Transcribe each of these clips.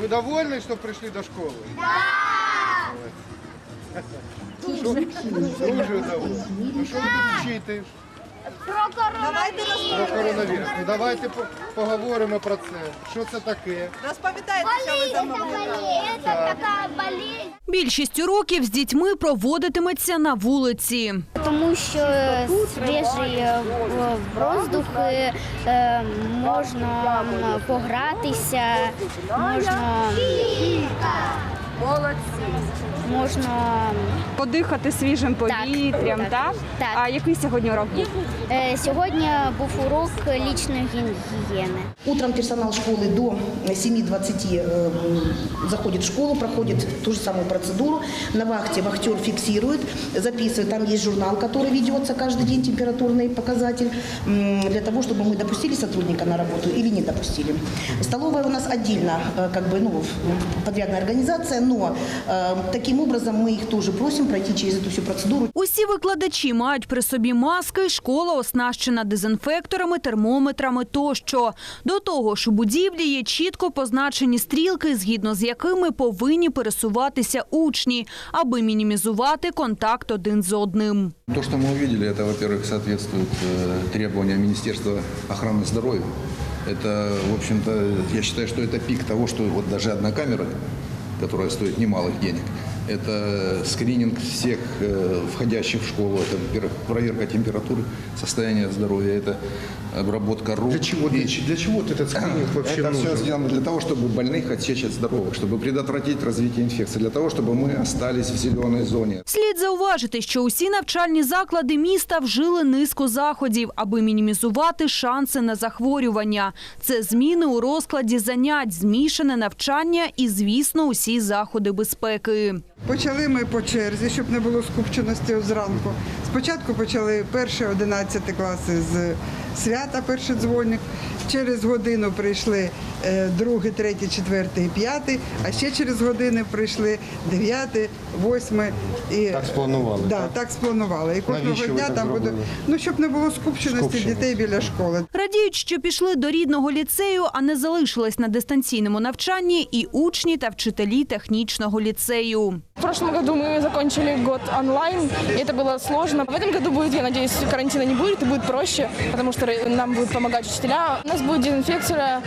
Вы довольны, что пришли до школы? Да! Дуже довольны. Ну що ви тут вчите? Про коронавірус. Про коронавірус. Ну давайте по- поговоримо про це. Що це таке? Розповідайте, що ви Болезнь, там это робили. болезнь, это такая болезнь. Більшість уроків з дітьми проводитиметься на вулиці. Тому що свіжий е, воздух, е, е, можна м, погратися, можна, Молодці. можна подихати свіжим повітрям, так, так? так. А який сьогодні урок був? Е, Сьогодні був урок лічної гі- гігієни. Утром персонал школы до 7.20 э, заходит в школу, проходит ту же самую процедуру. На вахте вахтер фиксирует, записывает. Там есть журнал, который ведется каждый день, температурный показатель, м, для того, чтобы мы допустили сотрудника на работу или не допустили. Столовая у нас отдельно, э, как бы, ну, подрядная организация, но э, таким образом мы их тоже просим пройти через эту всю процедуру. Усі викладачі мають при собі маски, школа оснащена дезінфекторами, термометрами тощо. До того ж, у будівлі є чітко позначені стрілки, згідно з якими повинні пересуватися учні, аби мінімізувати контакт один з одним. То, что мы увидели, это, во-первых, соответствует э, требованиям Министерства охраны здоровья. Это, в общем-то, я считаю, что это пик того, что вот даже одна камера, которая стоит немалых денег, это скрининг всех э, входящих в школу, это во-первых, проверка температуры, состояния здоровья, это обработка рук. Для чего, для, ч- для чего вот этот скрининг вообще Это все нужен? сделано для того, чтобы больных отсечь от здоровых, чтобы предотвратить развитие инфекции, для того, чтобы мы остались в зеленой зоне. Слід зауважити, що усі навчальні заклади міста вжили низку заходів, аби мінімізувати шанси на захворювання. Це зміни у розкладі занять, змішане навчання і, звісно, усі заходи безпеки. Почали ми по черзі, щоб не було скупченості зранку. Спочатку почали перші 11 класи з свята, перший дзвоник. Через годину прийшли е, другий, третій, четвертий, п'ятий, а ще через години прийшли дев'ятий, восьмий. І, Так спланували, Да, так? так спланували. І кожного Навіщо дня там буде, ну щоб не було скупченості Скупченості. дітей біля школи. Радіють, що пішли до рідного ліцею, а не залишились на дистанційному навчанні і учні та вчителі технічного ліцею. В прошлом году мы закончили год онлайн, и это было сложно. В этом году будет, я надеюсь, карантина не будет, и будет проще, потому что нам будут помогать учителя. У нас будет дезинфекция,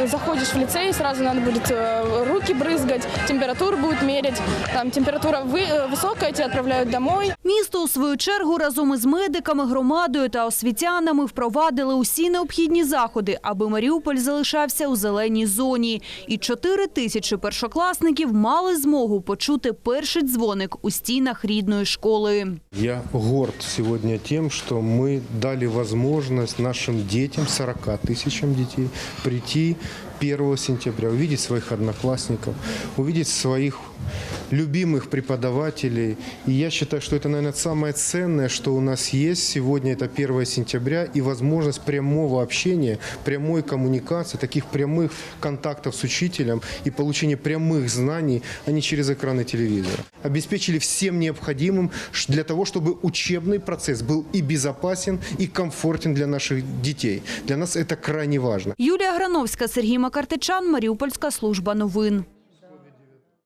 э, заходишь в лицей, сразу надо будет э, руки брызгать, температуру будет мерить. Там температура вы- э, высокая, тебя отправляют домой. Місто, у свою чергу, разом із медиками, громадою та освітянами впровадили усі необхідні заходи, аби Маріуполь залишався у зеленій зоні. І 4 тисячі першокласників мали змогу почути перший дзвоник у стінах рідної школи. Я горд сегодня тем, что мы дали возможность нашим детям, 40 тысячам детей, прийти 1 сентября, увидеть своих одноклассников, увидеть своих любимых преподавателей. И я считаю, что это, наверное, самое ценное, что у нас есть сегодня, это 1 сентября, и возможность прямого общения, прямой коммуникации, таких прямых контактов с учителем и получения прямых знаний, а не через экраны телевизора. Обеспечили всем необходимым ш- для того, чтобы учебный процесс был и безопасен, и комфортен для наших детей. Для нас это крайне важно. Юлія Грановська, Сергій Макартичан, Маріупольська служба новин.